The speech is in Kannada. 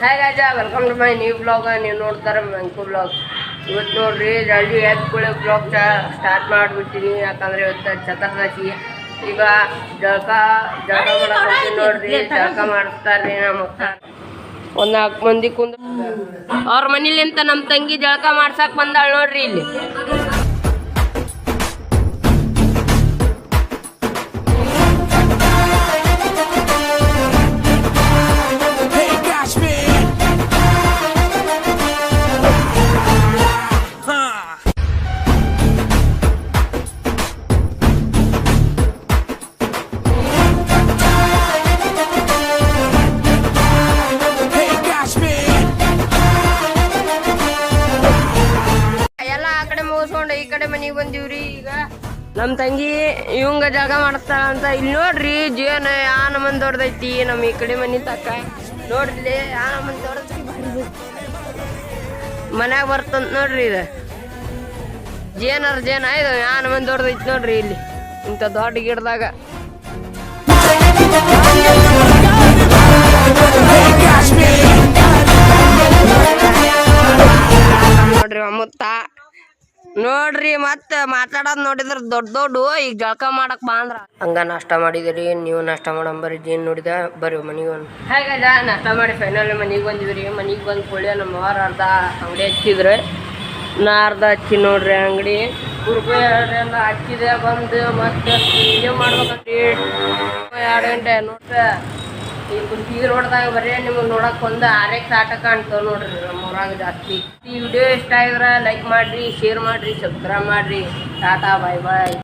Hi Raja welcome to my new blog ನೀವು ನೋಡ್ತಾರೆ ಮೆಂಕು ಬ್ಲಾಗ್ ಇವತ್ತು ನೋಡ್ರಿ ಜಲ್ದಿ ಎದ್ಕೊಳ್ಳೋ ಬ್ಲಾಗ್ ಸ್ಟಾರ್ಟ್ ಮಾಡಿಬಿಡ್ತೀನಿ ಯಾಕಂದ್ರೆ ಇವತ್ತು ಚತುರ್ದಶಿ ಈಗ ಜಳಕ ಜಳಕ ಮಾಡಕ್ ಹೋಗ್ತೀನಿ ನೋಡ್ರಿ ಜಳಕ ಮಾಡಿಸ್ತಾರ್ರಿ ನಮ್ಮ ಅಕ್ಕ ಒಂದ್ ನಾಲ್ಕು ಮಂದಿ ಕುಂದ ಅವ್ರ ಮನೇಲಿಂತ ನಮ್ಮ ತಂಗಿ ಜಳಕ ಮಾಡ್ಸಕ್ ಬಂದಾಳ ನೋಡ್ರಿ ಇಲ್ಲಿ ಬಂದೀವ್ರಿ ಈಗ? ನಮ್ಮ ತಂಗಿ ಇವಂಗ ಜಾಗ ಮಾಡಿಸ್ತಾಳ ಅಂತ. ಇಲ್ಲಿ ನೋಡ್ರಿ, ಜೀವನ ಯಾನ ನಮ್ಮನ್ ದೊಡ್ಡದೈತಿ ನಮ್ಮ ಈ ಕಡೆ ಮನಿ ತಕ್ಕ. ನೋಡ್ರಿ, ಯಾನ ನಮ್ಮನ್ ದೊಡ್ಡದೈತಿ ಮನ್ಯಾಗ ಬರ್ತಂತ ನೋಡ್ರಿ ಇದು. ಜೇನರ್ ಜೇನ ಇದು, ಯಾನ ನಮ್ಮನ್ ದೊಡ್ಡದೈತಿ ನೋಡ್ರಿ ಇಲ್ಲಿ. ಇಂಥ ದೊಡ್ಡ ಗಿಡದಾಗ. ನೋಡ್ರಿ ಅಮ್ಮತ್ತ ನೋಡ್ರಿ ಮತ್ತ ಮಾತಾಡೋದ್ ನೋಡಿದ್ರ ದೊಡ್ಡ ದೊಡ್ಡ ಈಗ ಜಳಕ ಮಾಡಕ್ ಬಾ ಅಂದ್ರ. ಹಂಗ ನಾಷ್ಟ ಮಾಡಿದಿರಿ ನೀವು ನಾಷ್ಟ ಮಾಡಂಬರಿ ಜೀನ್ ನೋಡಿದ ಬರ್ರಿ ಮನಿಗೆ ಒಂದು ಹೇಗದ ನಾಷ್ಟ ಮಾಡಿ ಫೈನಲ್ ಮನಿಗೆ ಬಂದಿವ್ರಿ ಮನಿಗೆ ಬಂದ್ ಕೂಡಲೇ ನಮ್ಮ ಅವ್ರ ಅರ್ಧ ಅಂಗಡಿ ಹಚ್ಚಿದ್ರೆ. ನಾ ಅರ್ಧ ಹಚ್ಚಿ ನೋಡ್ರಿ ಅಂಗಡಿ. ಎಲ್ಲ ಹಚ್ಚಿದೆ ಬಂದು ಮತ್ತೆ ಮಾಡ್ಬೇಕಂತ ಎರಡು ಗಂಟೆ ನೋಡ್ರಿ. ಈ ರೋಡ್ದಾಗ ಬರೀ ನಿಮಗೆ ನೋಡಕ್ ಒಂದು ಆರೆಕ್ಸ್ ಆಟ ಕಾಣ್ತಾವೆ ನೋಡ್ರಿ ನಮ್ಮ ಊರಾಗ ಜಾಸ್ತಿ. ಈ ವಿಡಿಯೋ ಇಷ್ಟ ಆಗಿದ್ರೆ ಲೈಕ್ ಮಾಡ್ರಿ ಶೇರ್ ಮಾಡ್ರಿ ಸಬ್ಸ್ಕ್ರೈಬ್ ಮಾಡ್ರಿ. ಟಾಟಾ ಬಾಯ್ ಬಾಯ್